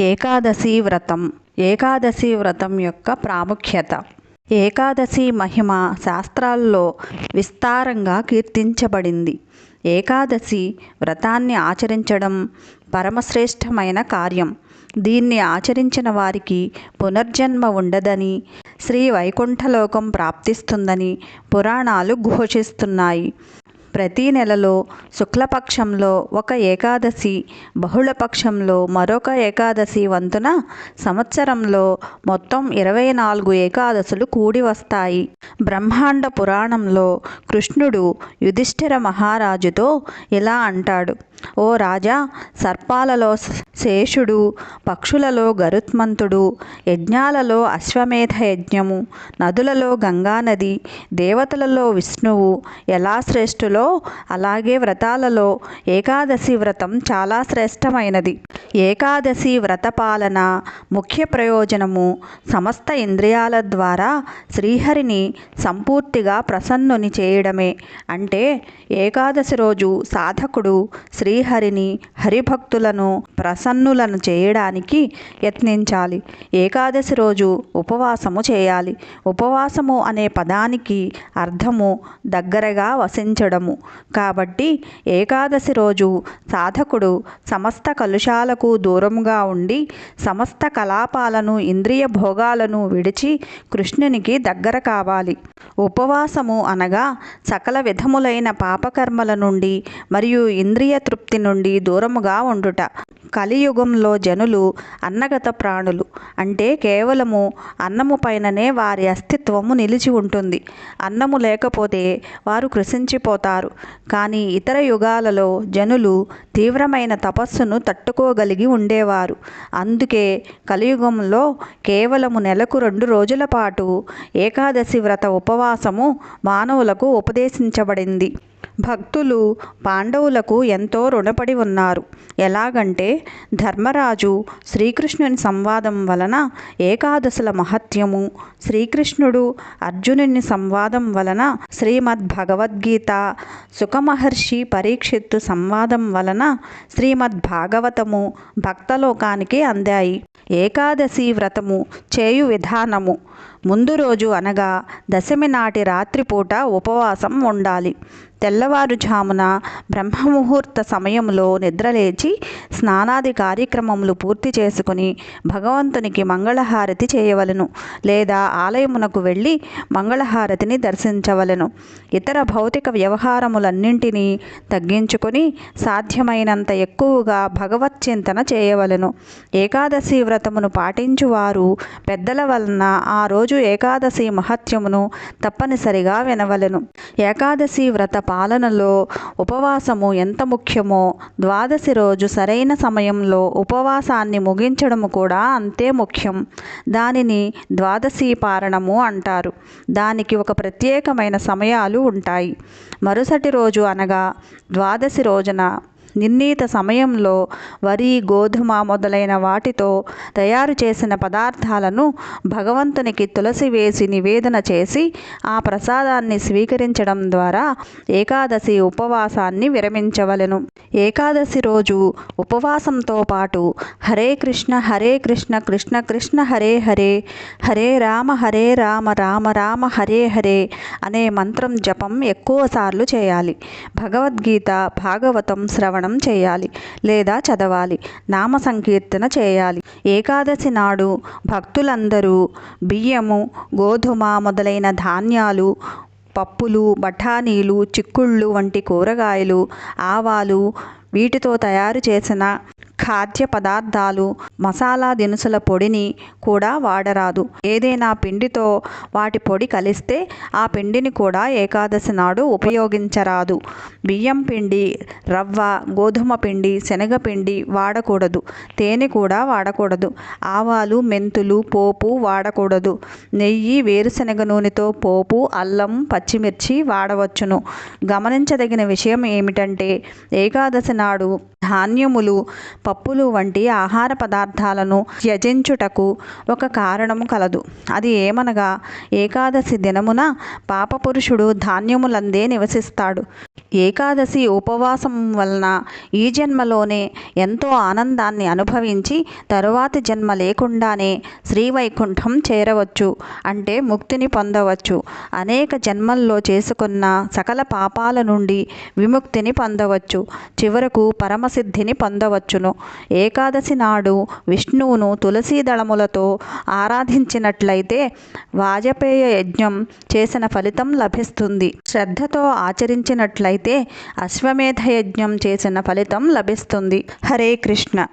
ఏకాదశి వ్రతం. ఏకాదశి వ్రతం యొక్క ప్రాముఖ్యత. ఏకాదశి మహిమ శాస్త్రాల్లో విస్తారంగా కీర్తించబడింది. ఏకాదశి వ్రతాన్ని ఆచరించడం పరమశ్రేష్టమైన కార్యం. దీన్ని ఆచరించిన వారికి పునర్జన్మ ఉండదని శ్రీ వైకుంఠలోకం ప్రాప్తిస్తుందని పురాణాలు ఘోషిస్తున్నాయి. ప్రతీ నెలలో శుక్లపక్షంలో ఒక ఏకాదశి బహుళపక్షంలో మరొక ఏకాదశి వంతున సంవత్సరంలో మొత్తం ఇరవై నాలుగు ఏకాదశులు కూడి వస్తాయి. బ్రహ్మాండ పురాణంలో కృష్ణుడు యుధిష్ఠిర మహారాజుతో ఇలా అంటాడు. ఓ రాజా సర్పాలలో శేషుడు పక్షులలో గరుత్మంతుడు యజ్ఞాలలో అశ్వమేధ యజ్ఞము నదులలో గంగానది దేవతలలో విష్ణువు ఎలా శ్రేష్ఠులో అలాగే వ్రతాలలో ఏకాదశి వ్రతం చాలా శ్రేష్టమైనది. ఏకాదశి వ్రతపాలన ముఖ్య ప్రయోజనము సమస్త ఇంద్రియాల ద్వారా శ్రీహరిని సంపూర్తిగా ప్రసన్నుని చేయడమే. అంటే ఏకాదశి రోజు సాధకుడు శ్రీహరిని హరిభక్తులను ప్రసన్నులను చేయడానికి యత్నించాలి. ఏకాదశి రోజు ఉపవాసము చేయాలి. ఉపవాసము అనే పదానికి అర్థము దగ్గరగా వసించడము. కాబట్టి ఏకాదశి రోజు సాధకుడు సమస్త కలుషాలకు దూరంగా ఉండి సమస్త కలాపాలను ఇంద్రియ భోగాలను విడిచి కృష్ణునికి దగ్గర కావాలి. ఉపవాసము అనగా సకల విధములైన పాపకర్మల నుండి మరియు ఇంద్రియ తృప్తి నుండి దూరముగా ఉండుట. కలియుగంలో జనులు అన్నగత ప్రాణులు. అంటే కేవలము అన్నము పైననే వారి అస్తిత్వము నిలిచి ఉంటుంది. అన్నము లేకపోతే వారు కృషించిపోతారు కానీ ఇతర యుగాలలో జనులు తీవ్రమైన తపస్సును తట్టుకోగలిగి ఉండేవారు. అందుకే కలియుగంలో కేవలము నెలకు రెండు రోజుల పాటు ఏకాదశి వ్రత ఉపవాసము మానవులకు ఉపదేశించబడింది. భక్తులు పాండవులకు ఎంతో రుణపడి ఉన్నారు. ఎలాగంటే ధర్మరాజు శ్రీకృష్ణుని సంవాదం వలన ఏకాదశుల మహత్యము శ్రీకృష్ణుడు అర్జునుని సంవాదం వలన శ్రీమద్ భగవద్గీత సుఖమహర్షి పరీక్షిత్తు సంవాదం వలన శ్రీమద్ భాగవతము భక్తలోకానికి అందాయి. ఏకాదశి వ్రతము చేయు విధానము. ముందు రోజు అనగా దశమి నాటి రాత్రిపూట ఉపవాసం ఉండాలి. తెల్లవారుజామున బ్రహ్మముహూర్త సమయంలో నిద్రలేచి స్నానాది కార్యక్రమములు పూర్తి చేసుకుని భగవంతునికి మంగళహారతి చేయవలను లేదా ఆలయమునకు వెళ్ళి మంగళహారతిని దర్శించవలను. ఇతర భౌతిక వ్యవహారములన్నింటినీ తగ్గించుకొని సాధ్యమైనంత ఎక్కువగా భగవత్ చింతన చేయవలను. ఏకాదశి వ్రతమును పాటించువారు పెద్దల వలన ఆ రోజు ఏకాదశి మహత్యమును తప్పనిసరిగా వినవలెను. ఏకాదశి వ్రత పాలనలో ఉపవాసము ఎంత ముఖ్యమో ద్వాదశి రోజు సరైన సమయంలో ఉపవాసాన్ని ముగించడము కూడా అంతే ముఖ్యం. దానిని ద్వాదశి పారణము అంటారు. దానికి ఒక ప్రత్యేకమైన సమయాలు ఉంటాయి. మరుసటి రోజు అనగా ద్వాదశి రోజున నిర్ణీత సమయంలో వరి గోధుమ మొదలైన వాటితో తయారు చేసిన పదార్థాలను భగవంతునికి తులసి వేసి నివేదన చేసి ఆ ప్రసాదాన్ని స్వీకరించడం ద్వారా ఏకాదశి ఉపవాసాన్ని విరమించవలెను. ఏకాదశి రోజు ఉపవాసంతో పాటు హరే కృష్ణ హరే కృష్ణ కృష్ణ కృష్ణ హరే హరే హరే రామ హరే రామ రామ రామ హరే హరే అనే మంత్రం జపం ఎక్కువసార్లు చేయాలి. భగవద్గీత భాగవతం శ్రవణం చేయాలి లేదా చదవాలి. నామ సంకీర్తన చేయాలి. ఏకాదశి నాడు భక్తులందరూ బియ్యము గోధుమ మొదలైన ధాన్యాలు పప్పులు బఠానీలు చిక్కుళ్ళు వంటి కూరగాయలు ఆవాలు వీటితో తయారు చేసిన ఖాద్య పదార్థాలు మసాలా దినుసుల పొడిని కూడా వాడరాదు. ఏదైనా పిండితో వాటి పొడి కలిస్తే ఆ పిండిని కూడా ఏకాదశి నాడు ఉపయోగించరాదు. బియ్యం పిండి రవ్వ గోధుమ పిండి శనగపిండి వాడకూడదు. తేనె కూడా వాడకూడదు. ఆవాలు మెంతులు పోపు వాడకూడదు. నెయ్యి వేరుశనగ నూనెతో పోపు అల్లం పచ్చిమిర్చి వాడవచ్చును. గమనించదగిన విషయం ఏమిటంటే ఏకాదశి నాడు ధాన్యములు పప్పులు వంటి ఆహార పదార్థాలను త్యజించుటకు ఒక కారణము కలదు. అది ఏమనగా ఏకాదశి దినమున పాపపురుషుడు ధాన్యములందే నివసిస్తాడు. ఏకాదశి ఉపవాసం వలన ఈ జన్మలోనే ఎంతో ఆనందాన్ని అనుభవించి తరువాతి జన్మ లేకుండానే శ్రీవైకుంఠం చేరవచ్చు అంటే ముక్తిని పొందవచ్చు. అనేక జన్మల్లో చేసుకున్న సకల పాపాల నుండి విముక్తిని పొందవచ్చు. చివరకు పరమసిద్ధిని పొందవచ్చును. ఏకాదశి నాడు విష్ణువును తులసీ దళములతో ఆరాధించినట్లయితే వాజపేయ యజ్ఞం చేసిన ఫలితం లభిస్తుంది. శ్రద్ధతో ఆచరించినట్లయితే అశ్వమేధ యజ్ఞం చేసిన ఫలితం లభిస్తుంది. హరే కృష్ణ.